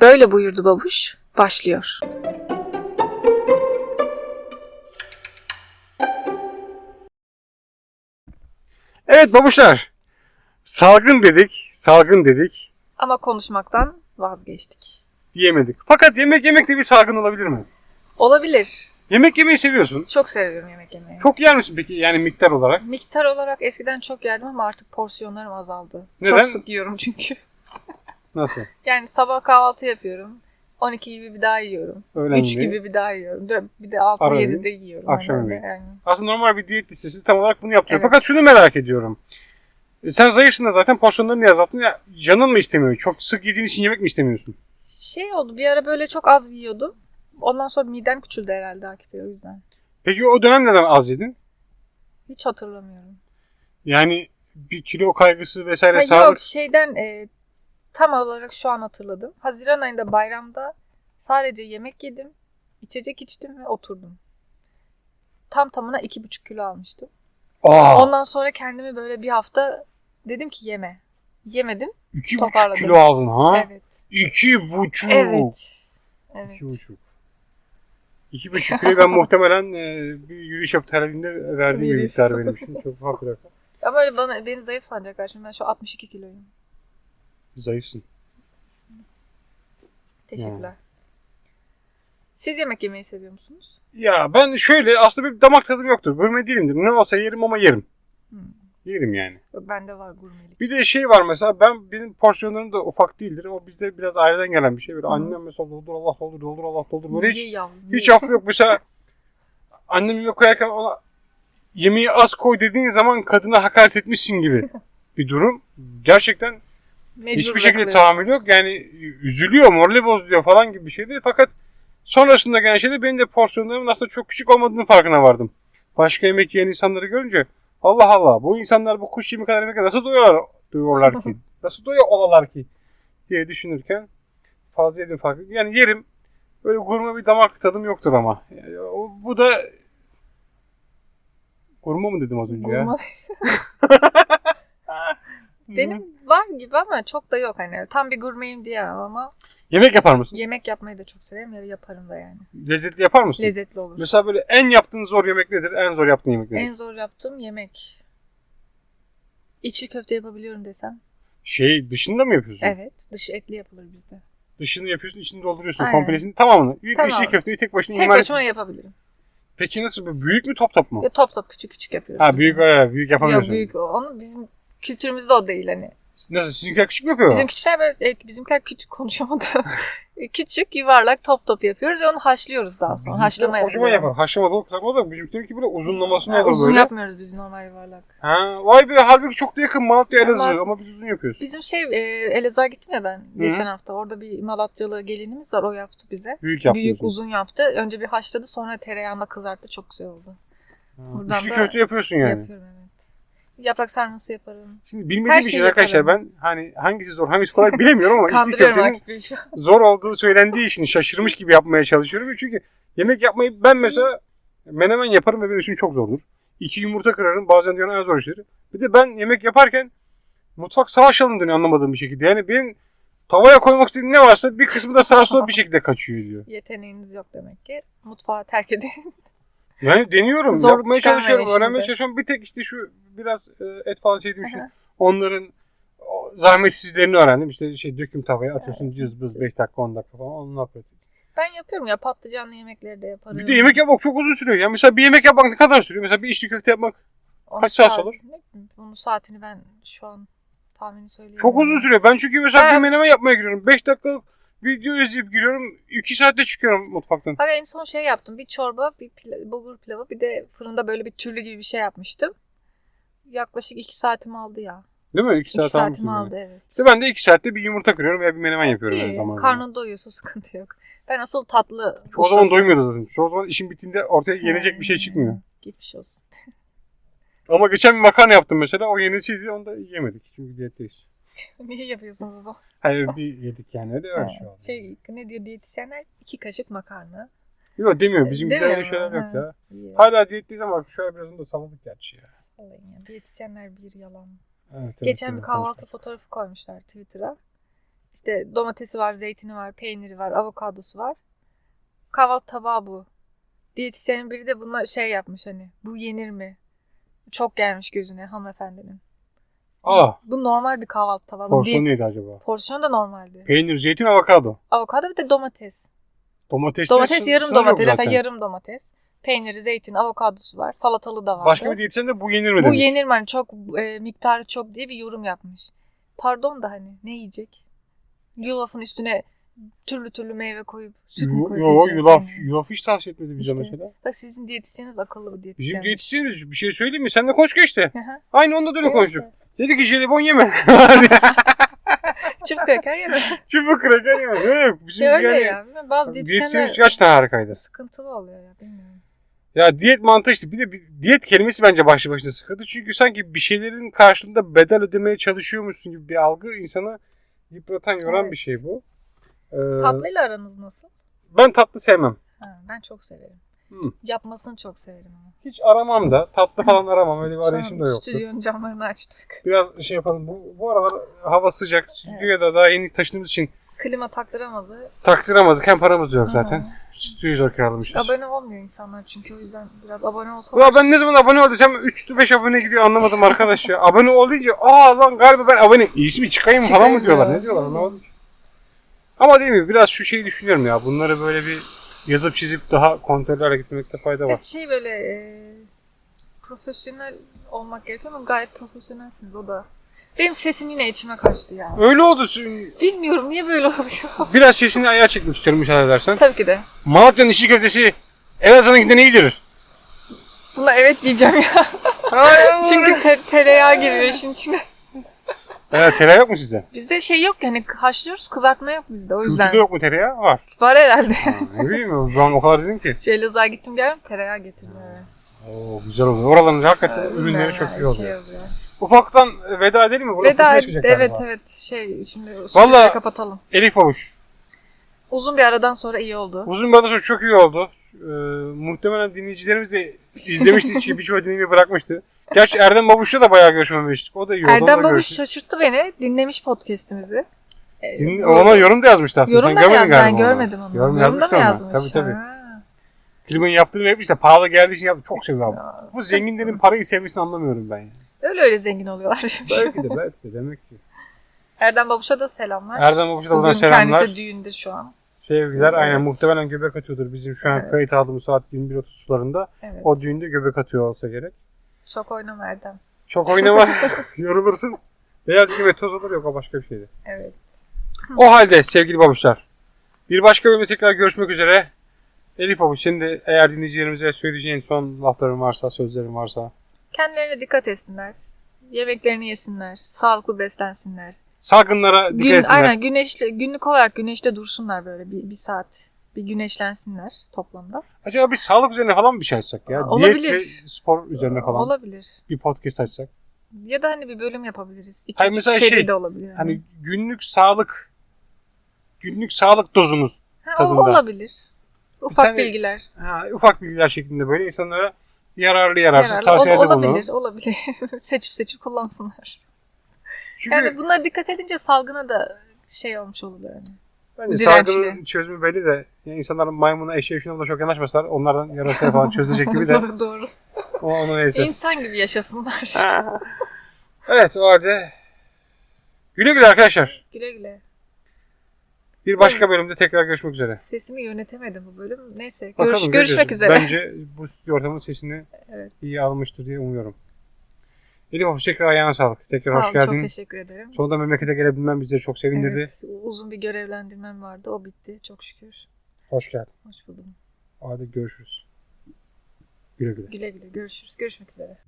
Böyle buyurdu babuş. Başlıyor. Evet babuşlar. Salgın dedik, salgın dedik Ama konuşmaktan vazgeçtik. diyemedik. Fakat yemek yemek de bir salgın olabilir mi? Olabilir. Yemek yemeyi seviyorsun. Çok seviyorum yemek yemeyi. Çok yer misin peki yani miktar olarak? Miktar olarak eskiden çok yerdim ama artık porsiyonlarım azaldı. Neden? Çok sık yiyorum çünkü. Nasıl? Yani sabah kahvaltı yapıyorum. 12 gibi bir daha yiyorum. Öğlen 3 yemeği. gibi bir daha yiyorum. Bir de 6 Ara 7'de yiyorum. akşam öyle yemeği. yani. Aslında normal bir diyet listesi tam olarak bunu yaptırıyor. Evet. Fakat şunu merak ediyorum. E, Sen zayıfsın da zaten porsiyonlarını niye azalttın? Ya, canın mı istemiyor? Çok sık yediğin için yemek mi istemiyorsun? Şey oldu bir ara böyle çok az yiyordum. Ondan sonra midem küçüldü herhalde Akif Bey o yüzden. Peki o dönem neden az yedin? Hiç hatırlamıyorum. Yani bir kilo kaygısı vesaire Ha, sağlık. yok şeyden e, tam olarak şu an hatırladım. Haziran ayında bayramda sadece yemek yedim, içecek içtim ve oturdum. Tam tamına iki buçuk kilo almıştım. Aa, Ondan sonra kendimi böyle bir hafta dedim ki yeme. Yemedim. iki buçuk kilo aldın ha? Evet. İki buçuk. Evet. Evet. İki buçuk. İki buçuk kiloyu ben muhtemelen e, bir yürüyüş terapinde verdiğim bir miktar benim için. Çok farklı rakam. Ya böyle bana beni zayıf sanacaklar şimdi ben şu 62 kiloyum. Zayıfsın. Teşekkürler. Siz yemek yemeyi seviyor musunuz? Ya ben şöyle aslında bir damak tadım yoktur. Gurme değilimdir. Ne olsa yerim ama yerim. Hmm. Yerim yani. Bende var gurmelik. Bir de şey var mesela ben benim porsiyonlarım da ufak değildir. O bizde biraz aileden gelen bir şey. Böyle Hı. annem mesela doldur Allah doldur doldur Allah doldur. Böyle hiç, yavrum, hiç affı yok. Mesela annem yemek koyarken ona yemeği az koy dediğin zaman kadına hakaret etmişsin gibi bir durum. Gerçekten Mecbur hiçbir şekilde tahammül yok. Yani üzülüyor, morali bozuluyor falan gibi bir şeydi. Fakat sonrasında gelen şeyde benim de porsiyonlarımın aslında çok küçük olmadığını farkına vardım. Başka yemek yiyen insanları görünce Allah Allah bu insanlar bu kuş yemi kadar yemek nasıl doyuyorlar, doyuyorlar ki? nasıl doyuyor olalar ki? diye düşünürken fazla yedim farkı. Yani yerim böyle gurme bir damak tadım yoktur ama. Yani o- bu da gurme mı dedim az önce ya? Benim var gibi ama çok da yok hani. Tam bir gurmeyim diye ama Yemek yapar mısın? yemek yapmayı da çok severim ya yaparım da yani. Lezzetli yapar mısın? Lezzetli olur. Mesela böyle en yaptığın zor yemek nedir? En zor yaptığın yemek nedir? En zor yaptığım yemek. İçli köfte yapabiliyorum desem. Şey dışında mı yapıyorsun? Evet. Dışı etli yapılır bizde. Dışını yapıyorsun, içini dolduruyorsun. Aynen. Komplesini tamamını. Büyük Tamam. içli köfteyi tek başına Tek imal başıma yapabilirim. Peki nasıl? Büyük mü top top mu? Ya top top küçük küçük yapıyoruz. Ha büyük büyük yapamıyorsun. Yok büyük. Onu bizim kültürümüzde o değil hani. Nasıl? Sizinkiler küçük mü yapıyor? Bizim küçükler böyle, e, bizimkiler küçük konuşamadı. küçük yuvarlak top top yapıyoruz ve onu haşlıyoruz daha sonra. Bizimkiler Haşlama Kocaman yapıyoruz. yapar. Haşlama dolu kızartma da bizimkiler böyle uzunlamasına Ha, olur uzun böyle. yapmıyoruz biz normal yuvarlak. Ha, vay be halbuki çok da yakın Malatya Elazığ Ama- ama biz uzun yapıyoruz. Bizim şey e, Elazığ'a gittim ya ben geçen hafta. Orada bir Malatyalı gelinimiz var o yaptı bize. Büyük yapıyorsun. Büyük uzun yaptı. Önce bir haşladı sonra tereyağında kızarttı. Çok güzel oldu. Ha, Buradan da köfte yapıyorsun yani. Yapıyorum evet. Yaprak sarması yaparım. Şimdi bilmediğim Her bir şey şeyi arkadaşlar ben hani hangisi zor hangisi kolay bilemiyorum ama içli Kandırıyorum köftenin şu an. zor olduğu söylendiği için şaşırmış gibi yapmaya çalışıyorum. Çünkü yemek yapmayı ben mesela menemen yaparım ve benim için çok zordur. İki yumurta kırarım bazen dünyanın en zor işleri. Bir de ben yemek yaparken mutfak savaş alanı dönüyor anlamadığım bir şekilde. Yani benim tavaya koymak istediğim ne varsa bir kısmı da sağa sola bir şekilde kaçıyor diyor. Yeteneğiniz yok demek ki. Mutfağı terk edin. Yani deniyorum Zor yapmaya çıkarmayın çalışıyorum işinize. öğrenmeye çalışıyorum. Bir tek işte şu biraz e, et falan için Aha. onların zahmetsizlerini öğrendim. İşte şey döküm tavaya atıyorsun cız bız 5 dakika 10 dakika falan onu yapıyorum. ben yapıyorum ya patlıcanlı yemekleri de yaparım. Bir de yemek yapmak çok uzun sürüyor. Ya mesela bir yemek yapmak ne kadar sürüyor? Mesela bir içli köfte yapmak Onun kaç saat olur? Ne saatini ben şu an tahmini söyleyeyim. çok uzun sürüyor. Ben çünkü mesela Ben- bir menemen yapmaya giriyorum. 5 dakikalık video izleyip giriyorum. 2 saatte çıkıyorum mutfaktan. Bak en son şey yaptım. Bir çorba, bir pila- bulgur pilavı, bir de fırında böyle bir türlü gibi bir şey yapmıştım. Yaklaşık iki saatimi aldı ya. Değil mi? 2 İki saat saatimi aldı evet. İşte ben de 2 saatte bir yumurta kırıyorum veya bir menemen yapıyorum. İyi, zamanda. karnın doyuyorsa sıkıntı yok. Ben asıl tatlı O zaman ustasıyım. doymuyordu zaten. Çoğu zaman işin bittiğinde ortaya yenecek bir şey çıkmıyor. Gitmiş olsun. Ama geçen bir makarna yaptım mesela. O yenisiydi. Onu da yemedik. Çünkü diyetteyiz. Niye yapıyorsunuz o zaman? Hayır bir yedik yani. Öyle öyle şey oldu. Şey, ne diyor diyetisyenler? İki kaşık makarna. Yok demiyor. Bizim öyle şeyler yok ya. İyi. Hala diyetteyiz ama şöyle birazını da salladık gerçi ya. Vallahi ya, Diyetisyenler bir yalan. Evet, evet, Geçen evet, bir kahvaltı konuştuk. fotoğrafı koymuşlar Twitter'a. İşte domatesi var, zeytini var, peyniri var, avokadosu var. Kahvaltı tabağı bu. Diyetisyenin biri de buna şey yapmış hani bu yenir mi? Çok gelmiş gözüne hanımefendinin. Aa, Bu normal bir kahvaltı tabağı. Porsiyon di- neydi acaba? porsiyon da normaldi. Peynir, zeytin, avokado. Avokado bir de domates. Domates, Domates yarım domates. Mesela yarım domates. Peyniri, zeytin, avokadosu var. Salatalı da var. Başka bir diyetisyen de bu yenir mi Bu demiş. yenir mi? Hani çok e, miktarı çok diye bir yorum yapmış. Pardon da hani ne yiyecek? Yulafın üstüne türlü türlü meyve koyup süt mü Yo, koyup yo, yiyecek yulaf, yani? yulaf hiç tavsiye etmedi bize İşte. mesela. Bak sizin diyetisyeniniz akıllı bir Bizim diyetisyen. diyetisyenimiz bir şey söyleyeyim mi? Seninle koş geçti. Hı hı. Aynı onda da öyle konuştuk. Dedi ki jelibon yeme. Çift kraker yeme. Çubuk kraker yeme. Yok. Bizim Ya öyle yani, ya. Bilmiyorum, Bazı Diyetisyenimiz diyetisyenler gerçekten harikaydı. sıkıntılı oluyor ya bilmiyorum. Ya diyet mantığı işte. Bir de bir, diyet kelimesi bence başlı başına sıkıntı. Çünkü sanki bir şeylerin karşılığında bedel ödemeye çalışıyormuşsun gibi bir algı insanı yıpratan, yoran Evet. bir şey bu. Ee, Tatlıyla aranız nasıl? Ben tatlı sevmem. Ha, ben çok severim. Hı. Yapmasını çok severim ama. Hiç aramam da. Tatlı falan aramam. Öyle bir arayışım da yoktu. Stüdyonun camlarını açtık. Biraz şey yapalım. Bu, bu aralar hava sıcak. Stüdyoya da daha yeni taşındığımız için Klima taktıramadı. taktıramadık. Hem paramız da yok zaten. Stüdyoyu zor kiralamışız. Abone olmuyor insanlar çünkü o yüzden biraz abone olsa. Ulan ben ne zaman abone olduysam 3-5 abone gidiyor anlamadım arkadaş ya. abone ol deyince aa lan galiba ben abone İyisi mi çıkayım falan mı Çıkayım diyorlar. ya. Ne diyorlar anlamadım. Ama değil mi biraz şu şeyi düşünüyorum ya. Bunları böyle bir yazıp çizip daha kontrollü gitmekte fayda var. Evet, şey böyle e, profesyonel olmak gerekiyor ama gayet profesyonelsiniz o da. Benim sesim yine içime kaçtı ya. Öyle oldu. Bilmiyorum niye böyle oluyor. Biraz sesini ayağa çekmek istiyorum müsaade edersen. Tabii ki de. Malatya'nın işi köftesi Elazığ'ınkinden iyidir. Buna evet diyeceğim ya. Çünkü te- tereyağı giriyor işin içine. Evet tereyağı yok mu sizde? Bizde şey yok yani haşlıyoruz kızartma yok bizde o yüzden. Kültürde yok mu tereyağı? Var. Var herhalde. Ha, ne bileyim ben o kadar dedim ki. Ceylaz'a gittim geldim tereyağı getirdim. Evet. Oo güzel oluyor. Oraların hakikaten ürünleri çok iyi oluyor. Şey oluyor. Ufaktan veda edelim mi? Burada Veda evet galiba. evet şey şimdi Vallahi- stüdyoyu kapatalım. Elif Avuç. Uzun bir aradan sonra iyi oldu. Uzun bir arada sonra çok iyi oldu. Ee, muhtemelen dinleyicilerimiz de izlemişti çünkü birçoğu dinlemeyi bırakmıştı. Gerçi Erdem Babuş'la da bayağı görüşmemiştik. O da iyi oldu. Erdem Babuş görüştük. şaşırttı beni. Dinlemiş podcast'imizi. Ee, Din- ona yorum da yazmıştı aslında. Yorum Sen da mı görmedin yazdı? Ben galiba onu. görmedim onu. Yorum Yorumda yazmıştı mı ona. yazmış? Tabii tabii. Ha. Klimanın yaptığını yapmış da pahalı geldiği için yaptı. Çok seviyorum. Bu zenginlerin parayı sevmesini anlamıyorum ben. ya. Öyle öyle zengin oluyorlar. Belki de belki de demek ki. Erdem Babuş'a da selamlar. Erdem Babuş'a da buradan Bugün selamlar. kendisi düğünde şu an. Sevgiler. Evet. Aynen muhtemelen göbek atıyordur. Bizim şu an Evet. kayıt aldığımız saat 21.30 sularında. Evet. O düğünde göbek atıyor olsa gerek. Çok oynama Erdem. Çok oynama. Yorulursun. Beyaz gibi toz olur yok o başka bir şeydi. Evet. O halde sevgili babuşlar. Bir başka bölümde tekrar görüşmek üzere. Elif babuş senin de eğer dinleyicilerimize söyleyeceğin son lafların varsa, sözlerin varsa. Kendilerine dikkat etsinler. Yemeklerini yesinler. Sağlıklı beslensinler. Salgınlara dikkat Gün, etsinler. aynen güneşli, günlük olarak güneşte dursunlar böyle bir, bir saat. Bir güneşlensinler toplamda. Acaba bir sağlık üzerine falan mı bir şey açsak ya? Aa, olabilir. Diyet ve spor üzerine falan Olabilir. bir podcast açsak. Ya da hani bir bölüm yapabiliriz. İki Hayır, mesela seri şey, de olabilir. Yani. Hani günlük sağlık günlük sağlık dozunuz. ha, tadında. olabilir. Ufak tane- bilgiler. Ha, ufak bilgiler şeklinde böyle insanlara yararlı yararsız Yararlı. tavsiyelerde Ol- olabilir, olabilir. seçip seçip kullansınlar. Çünkü Yani bunlara dikkat edince salgına da şey olmuş olur yani. bence dirençli. salgının çözümü belli de yani insanlar maymuna eşeğe şuna da çok yanaşmasalar onlardan yarasa falan çözülecek gibi de doğru doğru. o onu neyse. İnsan gibi yaşasınlar. Evet o halde güle güle arkadaşlar. güle güle. Bir başka bölümde tekrar görüşmek üzere. Sesimi yönetemedim bu bölüm. Neyse Bakalım, görüş, görüşmek göreceğiz. üzere. Bence bu stüdyo ortamın sesini Evet. iyi almıştır diye umuyorum. Elif hoş tekrar ayağına sağlık. Tekrar Sağ hoş geldin. çok teşekkür ederim. Sonunda memlekete gelebilmem bizleri çok sevindirdi. Evet, uzun bir görevlendirmem vardı. O bitti çok şükür. Hoş geldin. Hoş buldum. O halde görüşürüz. Güle güle. Güle güle görüşürüz. Görüşmek üzere.